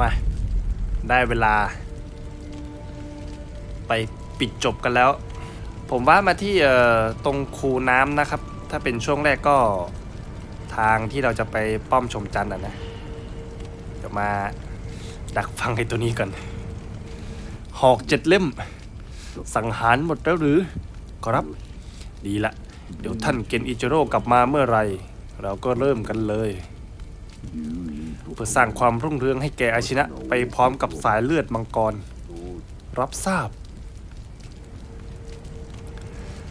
มา ได้เวลา ไปปิดจบกันแล้ว ผมว่ามาที่ตรงคูน้ำนะครับ ถ้าเป็นช่วงแรกก็ทางที่เราจะไปป้อมชมจันทร์อะนะเดี๋ยวมาดักฟังไอ้ตัวนี้ก่อนหอกเจ็ดเล่ม สังหารหมดแล้วหรือครับ ดีละ เดี๋ยวท่านเกนอิจิโร่กลับมาเมื่อไหรเราก็เริ่มกันเลย เพื่อสร้างความรุ่งเรืองให้แก่อาชินะ ไปพร้อมกับสายเลือดมังกร รับทราบ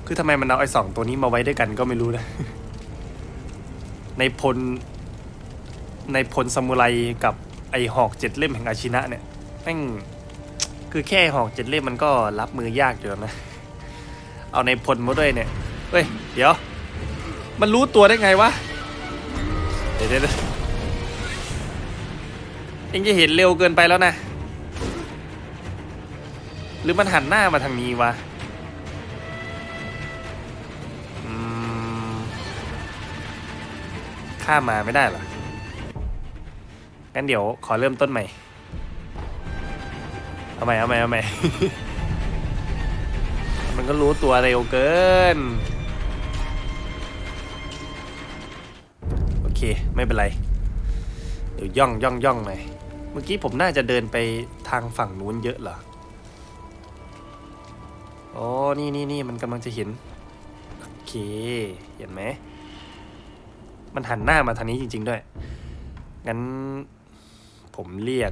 คือทำไมมันเอาไอ้สองตัวนี้มาไว้ด้วยกันก็ไม่รู้นะ ในพล ในพลซามูไรกับไอหอกเจ็ดเล่มแห่งอาชินะเนี่ยแม่งคือแค่หอกเจ็ดเล่มมันก็รับมือยากอยู่แล้วนะ เอาในพลมาด้วยเนี่ยเฮ้ย เดี๋ยว มันรู้ตัวได้ไงวะ เดี๋ยวเดี๋ยว องจะเห็นเร็วเกินไปแล้วนะ หรือมันหันหน้ามาทางนี้วะข้ามมาไม่ได้หรอ งั้นเดี๋ยวขอเริ่มต้นใหม่ เอาใหม่เอาใหม่เอาใหม่ มันก็รู้ตัวเร็วเกิน โอเค ไม่เป็นไร เดี๋ยวย่องย่องย่องหน่อย มื่อกี้ผมน่าจะเดินไปทางฝั่งนู้นเยอะเหรออ๋อนี่นี่นี่มันกำลังจะเห็น โอเค เห็นไหม มันหันหน้ามาทางนี้จริง ๆ ด้วย งั้นผมเรียก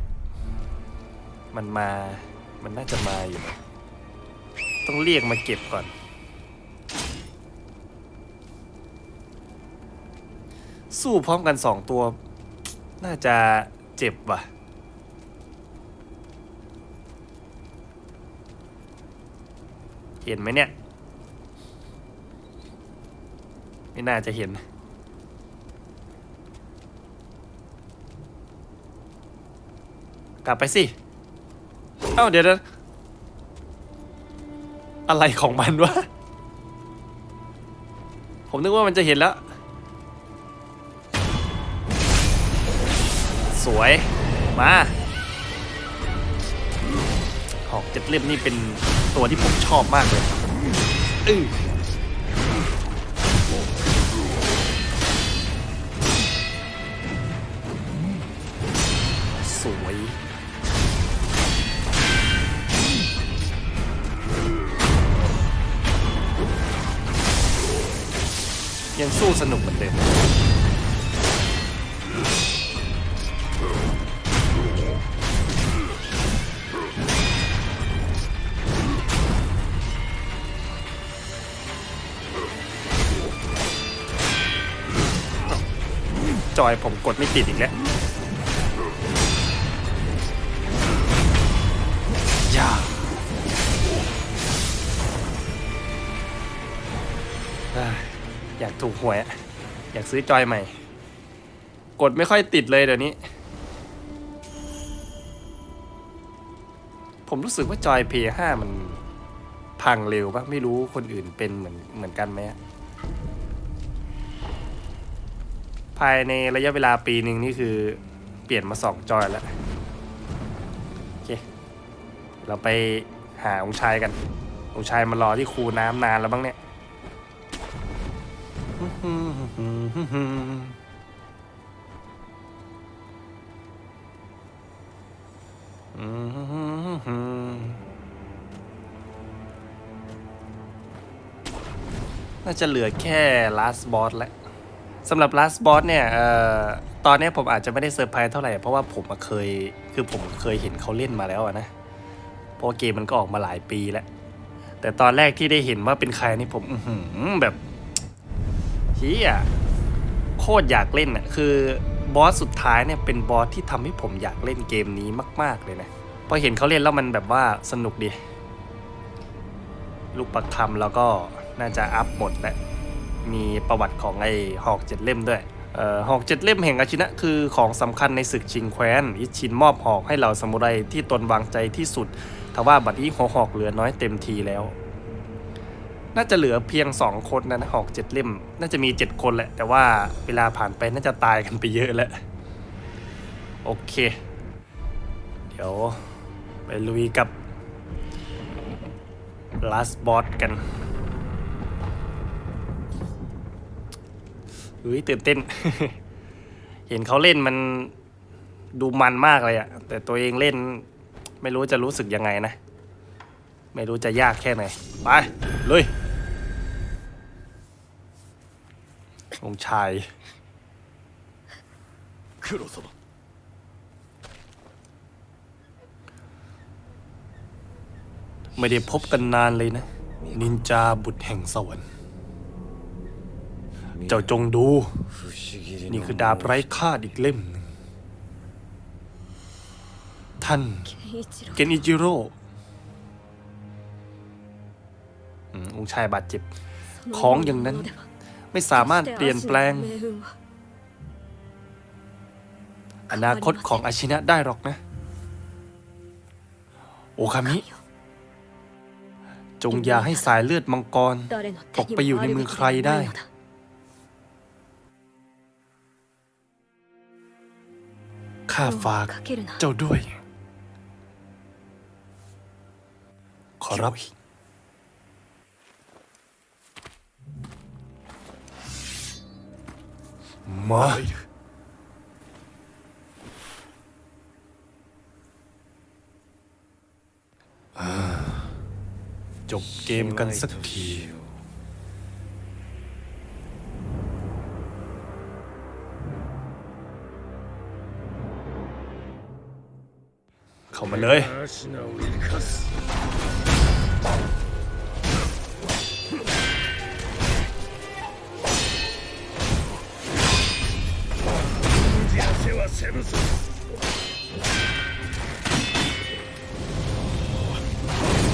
มันมา มันน่าจะมาอยู่นะต้องเรียกมาเก็บก่อน สู้พร้อมกันสองตัว น่าจะเจ็บว่ะ เห็นไหมเนี่ย ไม่น่าจะเห็น กลับไปสิ เอ้าเดี๋ยวนะอะไรของมันวะ ผมนึกว่ามันจะเห็นแล้ว สวย มาหอกเจ็ดเล่มนี่เป็น ตัวที่ผมชอบมากเลยอื้อสวย ยังสู้สนุกเหมือนเดิม จอยผมกดไม่ติดอีกแล้วอย่าเอ้ยอยากถูกหวยอะอยากซื้อจอยใหม่ กดไม่ค่อยติดเลยเดี๋ยวนี้ ผมรู้สึกว่าจอย P5 มันพังเร็วปะไม่รู้คนอื่นเป็นเหมือนเหมือนกันไหมอะ ภายในระยะเวลาปีหนึ่งนี่คือเปลี่ยนมาสองจอยแล้ว โอเค เราไปหาองค์ชายกัน องค์ชายมารอที่คูน้ำนานแล้วบ้างเนี่ยน่าจะเหลือแค่ last boss แล้ว สำหรับ last boss เนี่ยออตอนนี้ผมอาจจะไม่ได้เซอร์ไพรส์เท่าไหร่ เพราะว่าผมเคยคือผมเคยเห็นเขาเล่นมาแล้วนะเพราะเกมมันก็ออกมาหลายปีแล้ว แต่ตอนแรกที่ได้เห็นว่าเป็นใครนี่ผมอืแบบเฮียโคตรอยากเล่นอะคือบอสสุดท้ายเนี่ยเป็นบอสที่ทำให้ผมอยากเล่นเกมนี้มาก ๆเลยนะพอเห็นเขาเล่นแล้วมันแบบว่าสนุกดี ลูกประคำแล้วก็น่าจะอัพหมดแล้ว มีประวัติของไอ้หอกเจ็ดเล่มด้วยออหอกเจ็ดเล่มแห่งอาชินะคือของสำคัญในศึกชิงแคว้นอิชินมอบหอกให้เหล่าสมุไรที่ตนวางใจที่สุดทว่าบัดนี้หัวหอกเหลือน้อยเต็มทีแล้ว น่าจะเหลือเพียงสองคนนะหอกเจ็ดเล่ม น่าจะมีเจ็ดคนแหละ แต่ว่าเวลาผ่านไปน่าจะตายกันไปเยอะแล้ว โอเค เดี๋ยวไปลุยกับ last boss กัน เฮ้ยตื่นเต้น เห็นเขาเล่นมันดูมันมากเลยอะแต่ตัวเองเล่น ไม่รู้จะรู้สึกยังไงนะ ไม่รู้จะยากแค่ไหน ไปลุยองค์ชาย黒様ไม่ได้พบกันนานเลยนะ นินจาบุตรแห่งสวรรค์ เจ้าจงดู นี่คือดาบไร้ค่าอีกเล่ม ท่าน เกนอิจิโร่องค์ชายบาดเจ็บ ของอย่างนั้น ไม่สามารถเปลี่ยนแปลง อนาคตของอาชินะได้หรอกนะ โอคามิ จงอย่าให้สายเลือดมังกร ตกไปอยู่ในมือใครได้ ข้าฝากเจ้าด้วย ขอรับ มา参るจบเกมกันสักที เข้ามาเลย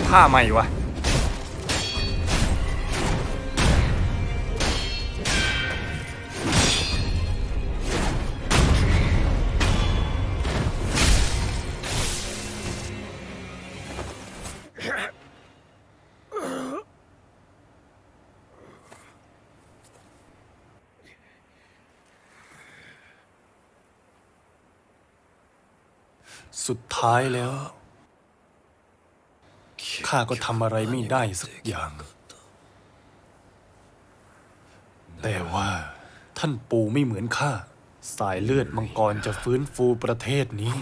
ท่าใหม่วะ สุดท้ายแล้ว ข้าก็ทำอะไรไม่ได้สักอย่าง แต่ว่าท่านปู่ไม่เหมือนข้า สายเลือดมังกรจะฟื้นฟูประเทศนี้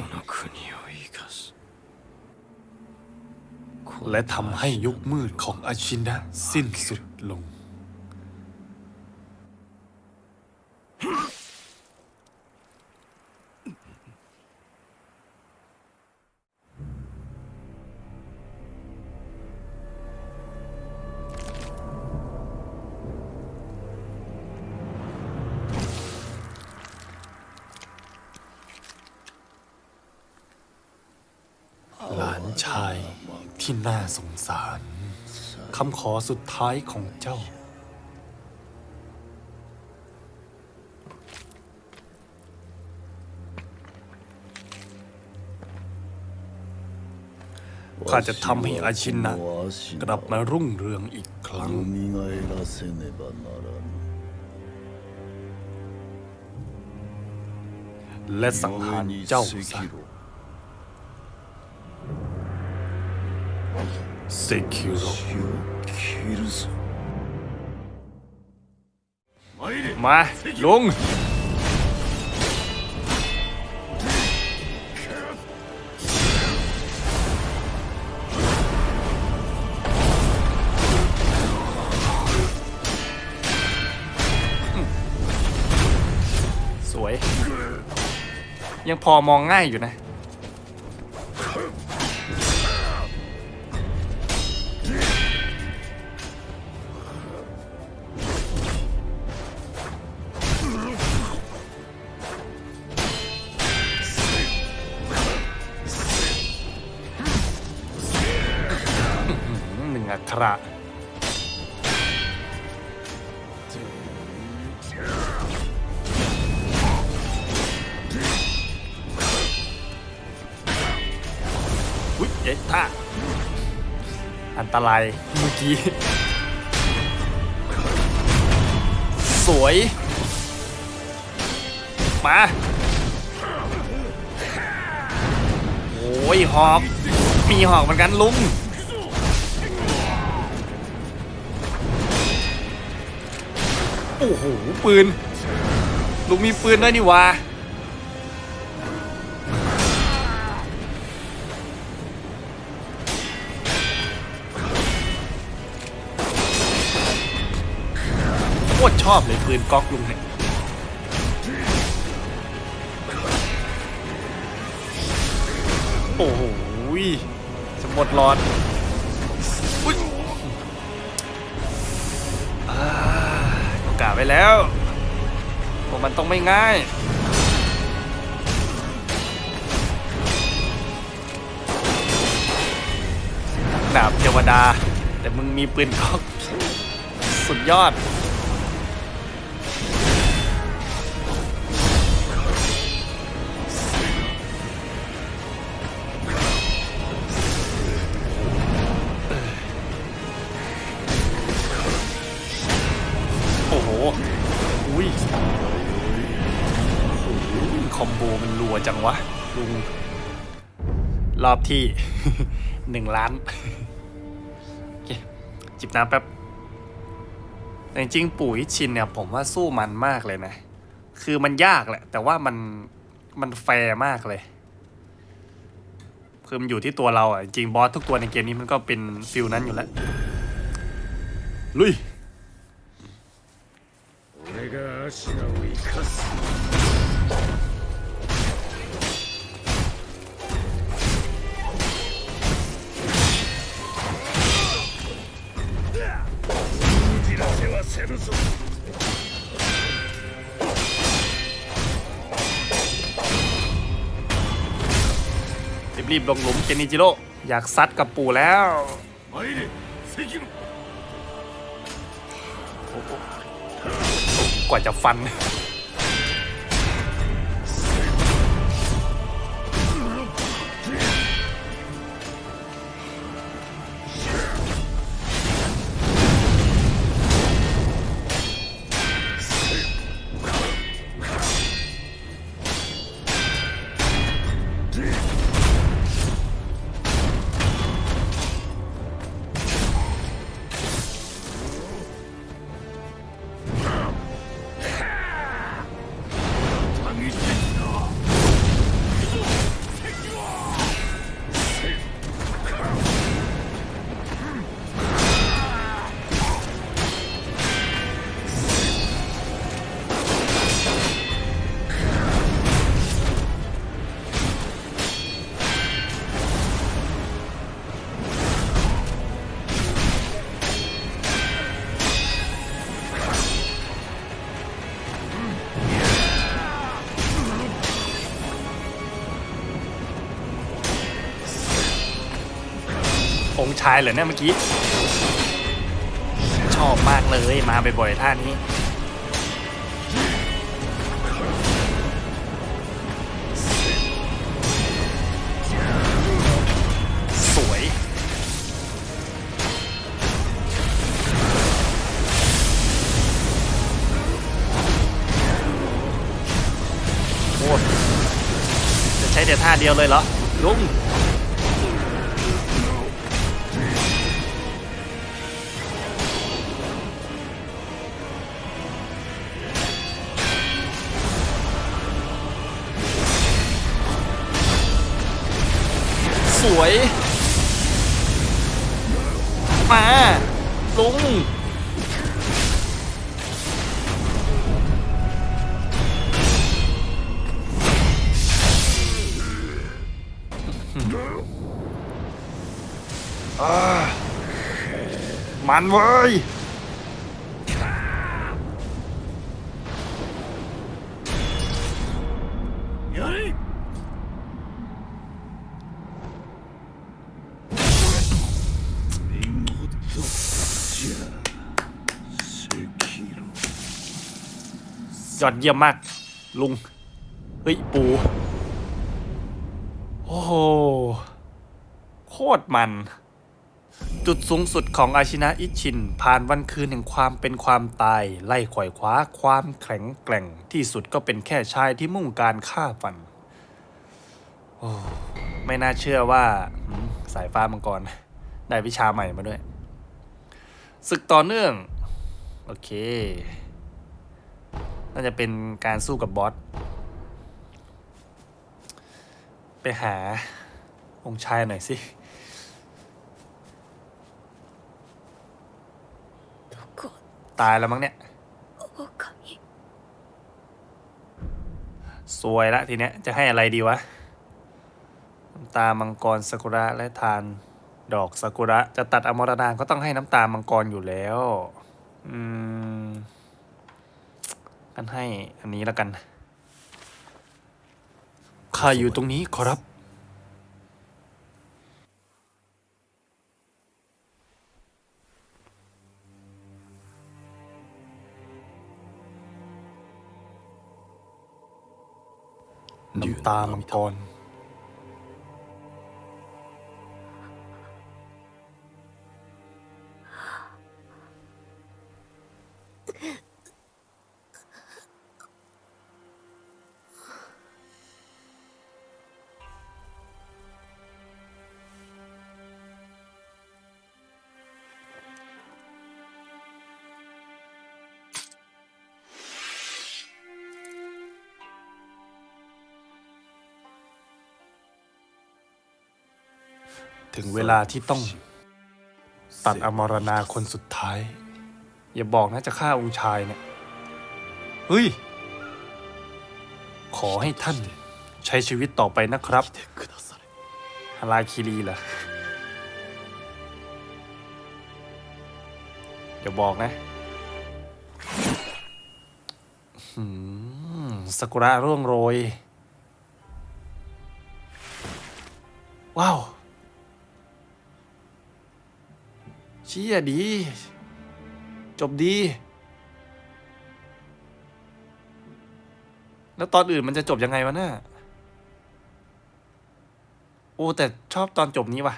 และทำให้ยุคมืดของอาชินะสิ้นสุดลง ชายที่น่าสงสารคำขอสุดท้ายของเจ้า ข้าจะทำให้อาชินนะกลับมารุ่งเรืองอีกครั้ง และสังหารเจ้าซะ มา ลุง สวย ยังพอมองง่ายอยู่นะ ระอุ๊ยเอ๊ะท่าอันตรายเมื่อกี้ สวย มาโอ้ยยหอก มีหอกเหมือนกันลุง โอ้โหปืนลุงมีปืนด้นี่วะโคตรชอบเลยปืนก๊อกลุงเนี่ยโอ้โหจะหมดหลอด ไปแล้วพวกมันต้องไม่ง่าย ดาบเทวดา แต่มึงมีปืนก๊อกสุดยอด รอบที่ หนึ่งล้าน โอเค จิบน้ำแป๊บ แต่จริงๆปู่อิชินเนี่ย ผมว่าสู้มันมากเลยนะ คือมันยากแหละ แต่ว่ามัน มันแฟร์มากเลย คือมันอยู่ที่ตัวเราอ่ะ จริงๆบอสทุกตัวในเกมนี้มันก็เป็นฟิลนั้นอยู่แล้ว ลุย 俺がアシナを生かす せはせぬぞ รีบๆลงหลุมเกนิจิโร่อยากซัดกับปู่แล้ว 参れ関野 กว่าจะฟัน องค์ชายเหรอเนี่ยเมื่อกี้ ชอบมากเลยมาบ่อยๆท่านี้ สวย โอ้จะใช้แต่ท่าเดียวเลยเหรอลุง สวย มาลุงอ่ามันเว้ย ยอดเยี่ยมมาก ลุง เฮ้ย ปู โอ้โห โคตรมัน จุดสูงสุดของอาชินะอิชิน ผ่านวันคืนแห่งความเป็นความตาย ไล่ขวายคว้าความแข็งแกร่งที่สุดก็เป็นแค่ชายที่มุ่งการฆ่าฟัน โอ้ไม่น่าเชื่อว่าสายฟ้ามังกร ได้วิชาใหม่มาด้วยศึกต่อเนื่อง โอเค น่าจะเป็นการสู้กับบอส ไปหาองค์ชายหน่อยสิตายแล้วมั้งเนี่ยสวยละทีเนี้ย จะให้อะไรดีวะน้ำตามังกรซากุระและทาน ดอกซากุระ จะตัดอมรนางก็ต้องให้น้ำตามังกรอยู่แล้ว อืม กันให้อันนี้แล้วกันข้าอยู่ตรงนี้ขอรับ น้ำตามังกร เวลาที่ต้องตัดอมรณาคนสุดท้าย อย่าบอกนะจะฆ่าองค์ชายเนี่ยเฮ้ย ขอให้ท่านใช้ชีวิตต่อไปนะครับฮาราคิรีล่ะอย่าบอกนะสกุระร่วงโรย ว้าว เชี่ยดี จบดี แล้วตอนอื่นมันจะจบยังไงวะเนี่ยโอ้ แต่ชอบตอนจบนี้ว่ะ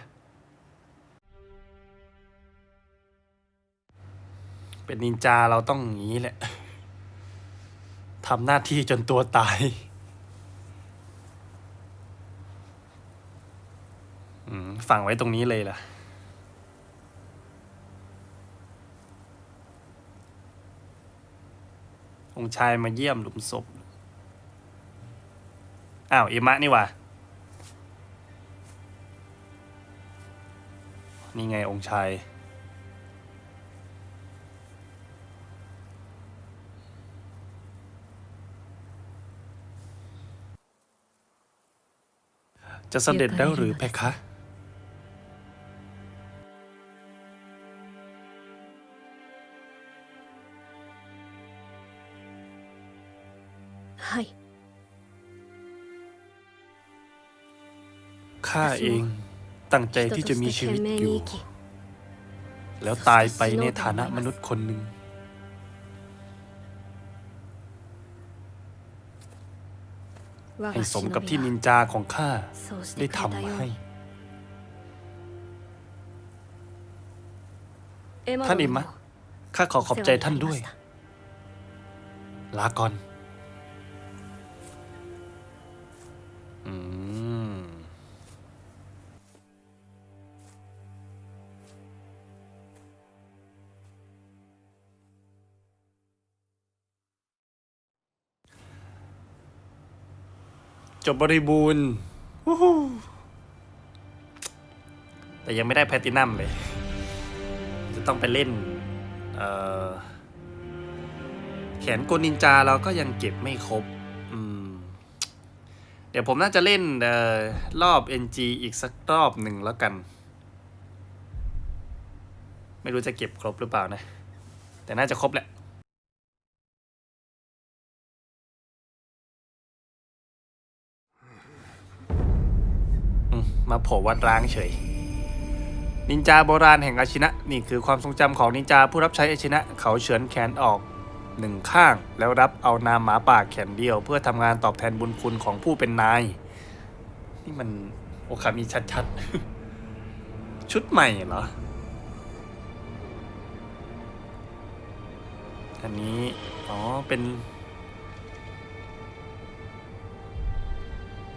เป็นนินจาเราต้องอย่างนี้แหละทำหน้าที่จนตัวตายอืมฝังไว้ตรงนี้เลยล่ะ องค์ชายมาเยี่ยมหลุมศพ อ้าวเอมะนี่ว่ะนี่ไงองค์ชาย จะเสด็จแล้วหรือเพคะ ตั้งใจที่จะมีชีวิตอยู่ แล้วตายไปในฐานะมนุษย์คนหนึ่ง ให้สมกับที่นินจาของข้าได้ทำให้ ท่านอิมะข้าขอขอบใจท่านด้วย ลาก่อน จบบริบูรณ์วู้ฮู้แต่ยังไม่ได้แพลตตินัมเลย จะต้องไปเล่นเอ่อแขนกลนินจาเราก็ยังเก็บไม่ครบอืมเดี๋ยวผมน่าจะเล่นเอ่อรอบ NG อีกสักรอบหนึ่งแล้วกัน ไม่รู้จะเก็บครบหรือเปล่านะ แต่น่าจะครบแหละ มาโผล่วัดร้างเฉย นินจาโบราณแห่งอาชินะ นี่คือความทรงจำของนินจาผู้รับใช้อาชินะ เขาเฉือนแขนออกหนึ่งข้าง แล้วรับเอานามหมาป่าแขนเดียว เพื่อทำงานตอบแทนบุญคุณของผู้เป็นนาย นี่มันโอคามีชัดๆ ชุดใหม่เหรอ อันนี้ อ๋อ เป็น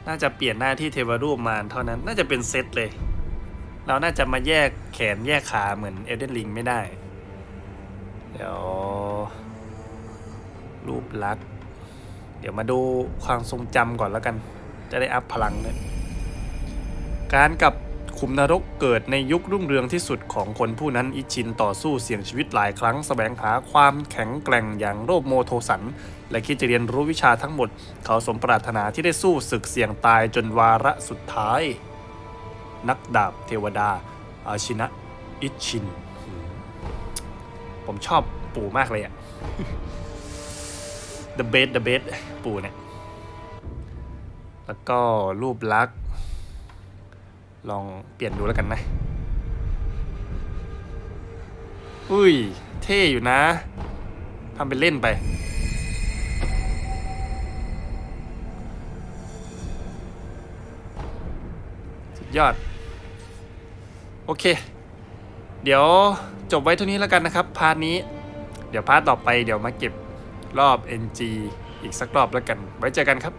น่าจะเปลี่ยนหน้าที่เทวรูปมาเท่านั้น น่าจะเป็นเซตเลย เราน่าจะมาแยกแขนแยกขาเหมือนเอเดนลิงไม่ได้ เดี๋ยว รูปลักษณ์เดี๋ยวมาดูความทรงจำก่อนแล้วกัน จะได้อัพพลังเลยการกลับ ขุมนรกเกิดในยุครุ่งเรืองที่สุดของคนผู้นั้นอิชินต่อสู้เสี่ยงชีวิตหลายครั้งแสวงหาความแข็งแกร่งอย่างโรบโมโทสัน และคิดจะเรียนรู้วิชาทั้งหมด เขาสมปรารถนาที่ได้สู้ศึกเสี่ยงตายจนวาระสุดท้าย นักดาบเทวดา อาชินะอิชิน ผมชอบปู่มากเลยอะ the best the best ปู่เนี่ยแล้วก็รูปลักษณ ลองเปลี่ยนดูแล้วกันนะ อุ้ย เท่อยู่นะทำเป็นเล่นไป สุดยอด โอเค เดี๋ยวจบไว้เท่านี้แล้วกันนะครับ พาร์ทนี้ เดี๋ยวพาร์ทต่อไปเดี๋ยวมาเก็บรอบ NG อีกสักรอบแล้วกัน ไว้เจอกันครับ